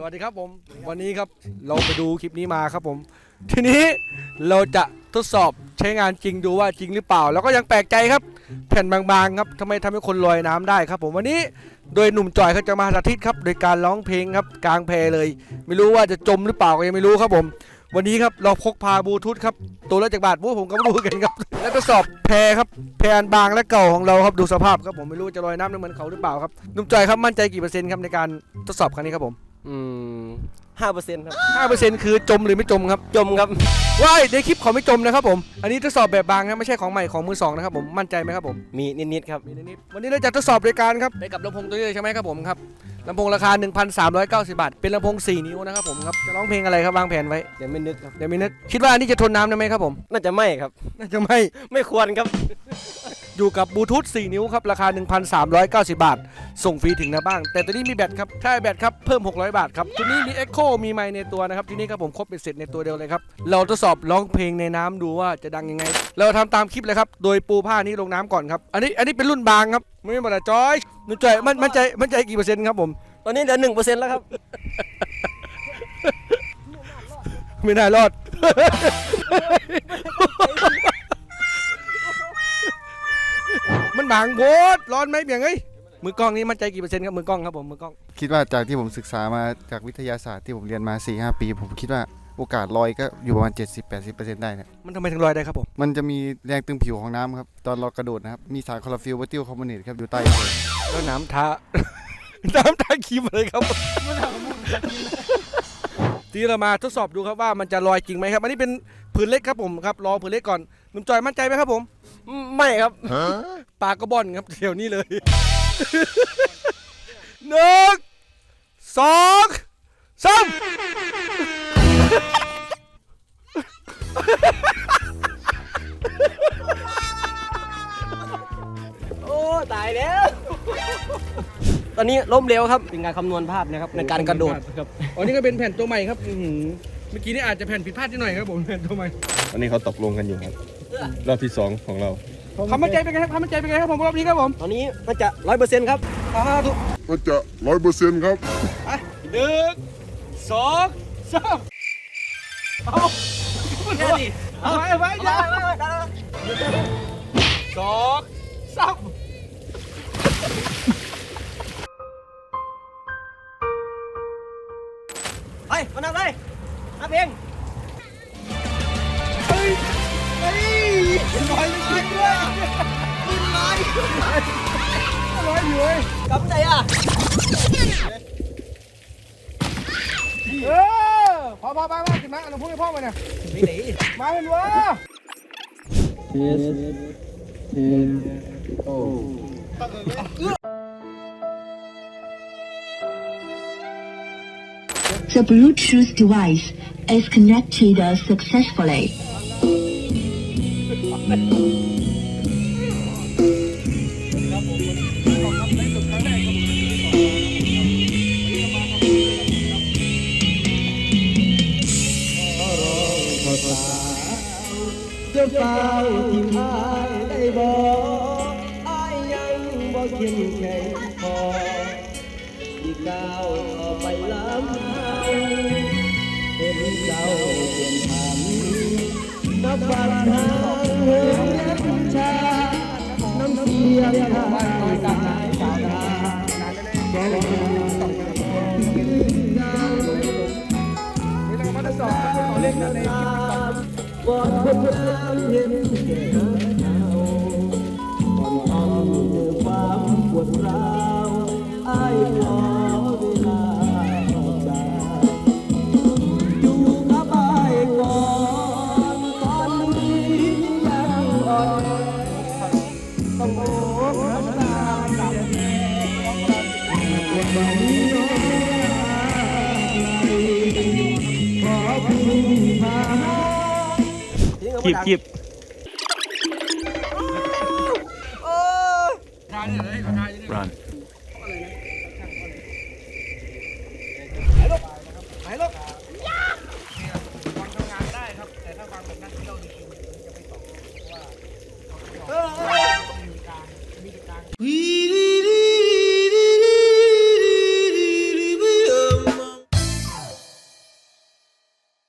สวัสดีครับผม วันนี้ครับเราไปดูคลิปนี้มาครับผม ทีนี้เราจะทดสอบใช้งานจริงดูว่าจริงหรือเปล่า แล้วก็ยังแปลกใจครับ แผ่นบางๆครับทำไมทำให้คนลอยน้ำได้ครับ ผมวันนี้โดยหนุ่มจ่อยเขาจะมาสาธิตครับ โดยการร้องเพลงครับกลางแพเลย ไม่รู้ว่าจะจมหรือเปล่าก็ยังไม่รู้ครับผม วันนี้ครับเราพกพาบลูทูธครับตัวละจากบาทพวกผมก็ไม่รู้กันครับ และทดสอบแพครับแพอันบางและเก่าของเราครับดูสภาพครับผมไม่รู้จะลอยน้ำได้เหมือนเขาหรือเปล่าครับหนุ่มจ่อยครับมั่นใจกี่เปอร์เซ็นต์ครับในการทดสอบครั้งนี้ครับผม อืมห้าเปอร์เซ็นต์ครับ5%คือจมหรือไม่จมครับ จมครับว้ายในคลิปเขาไม่จมนะครับผม อันนี้ทดสอบแบบบางครับไม่ใช่ของใหม่ของมือสองนะครับผมมั่นใจไหมครับผมมีนิดๆครับมีนิดๆวันนี้เราจะทดสอบโดยการครับได้กับลำโพงตัวนี้เลยใช่ไหมครับผมครับลำโพงราคา 1,390 บาท เป็นลำโพง 4 นิ้วนะครับผมครับจะร้องเพลงอะไรครับวางแผนไว้เดี๋ยวไม่นึกครับเดี๋ยวมีนึกคิดว่าอันนี้จะทนน้ำได้ไหมครับผมน่าจะไม่ครับ น่าจะไม่ไม่ควรครับ อยู่กับบลูทูธ4นิ้วครับ ราคา 1,390 บาท ส่งฟรีถึงหน้าบ้านแต่ตัวนี้มีแบตครับถ้าแบตครับ เพิ่ม 600 บาทครับตัวนี้มี Echo มีไมค์ในตัวนะครับ ทีนี้ครับผมครบเป็นเสร็จในตัวเดียวเลยครับ เราทดสอบร้องเพลงในน้ำดูว่าจะดังยังไง เราทำตามคลิปเลยครับ โดยปูผ้านี้ลงน้ำก่อนครับ อันนี้อันนี้เป็นรุ่นบางครับ ไม่หมดละจอยนุ่นใจมันมันใจมันใจกี่เปอร์เซ็นต์ครับผม ตอนนี้เหลือหนึ่งเปอร์เซ็นต์แล้วครับ ไม่น่ารอด บางโบดร้อนไหมเบียงเอ้ยมือกล้องนี้มั่นใจกี่เปอร์เซ็นต์ครับมือกล้องครับผมมือกล้องคิดว่าจากที่ผมศึกษามาจากวิทยาศาสตร์ที่ผมเรียนมา4-5ปี ผมคิดว่าโอกาสลอยก็อยู่ประมาณ 70-80%ได้เนะมันทำไมถึงลอยได้ครับผมมันจะมีแรงตึงผิวของน้ำครับ ตอนเรากระโดดนะครับ มีสารคลอโรฟิลล์วัตติลคอมโบเนตครับอยู่ใต้เลยแล้วน้ำท้า น้ำท้าครีมเลยครับทีเรามาทดสอบดูครับว่ามันจะลอยจริงไหมครับ อันนี้เป็นผืนเล็กครับผมครับรอผืนเล็กก่อนหนุ่มจอยมั่นใจไหมครับผม ไม่ครับ ปลากระบอนครับเดี๋ยวนี้เลย หนึ่งสองสามโอ้ ตายแล้ว ตอนนี้ล้มเหลวครับ เป็นการคำนวณภาพนะครับในการกระโดดครับ อ๋อนี่ก็เป็นแผ่นตัวใหม่ครับอื้อหือเมื่อกี้นี่อาจจะแผ่นผิดพลาดนิดหน่อยครับผมแผ่นตัวใหม่อันนี้เขาตกลงกันอยู่ครับ รอบที่สองของเรา ความมั่นใจเป็นไงครับความมั่นใจเป็นไงครับผมรอบนี้ครับผมตอนนี้น่าจะร้อยเปอร์เซ็นต์ครับอ่าถูกก็จะร้อยเปอร์เซ็นต์ครับหนึ่งสองสามเอาแค่นี้เอาไปเอาไปอย่าสองสามไปมานับเลยนับเพลง ลอยจริงด้วยลอยลอยอยู่เว้ยกลับใจอะเออพอพอไปมาขึ้นมาเอาลงพุ่งให้พ่อมาเนี่ยไม่หนีมาเป็นวะ The Bluetooth device is connected successfully. จะเฝ้าที่หายได้บอกอายยังบ่เข้มแข็งพอที่ก้าวต่อไปล้ำเฮาเห็นเจ้าเป็นพัน นับวันทางเหินยันชา น้ำเสียงทางสายสาราแก้วนี่เรามาทดสอบขอเล่นกันในคลิปก่อนคนงามเห็น กีบกีบ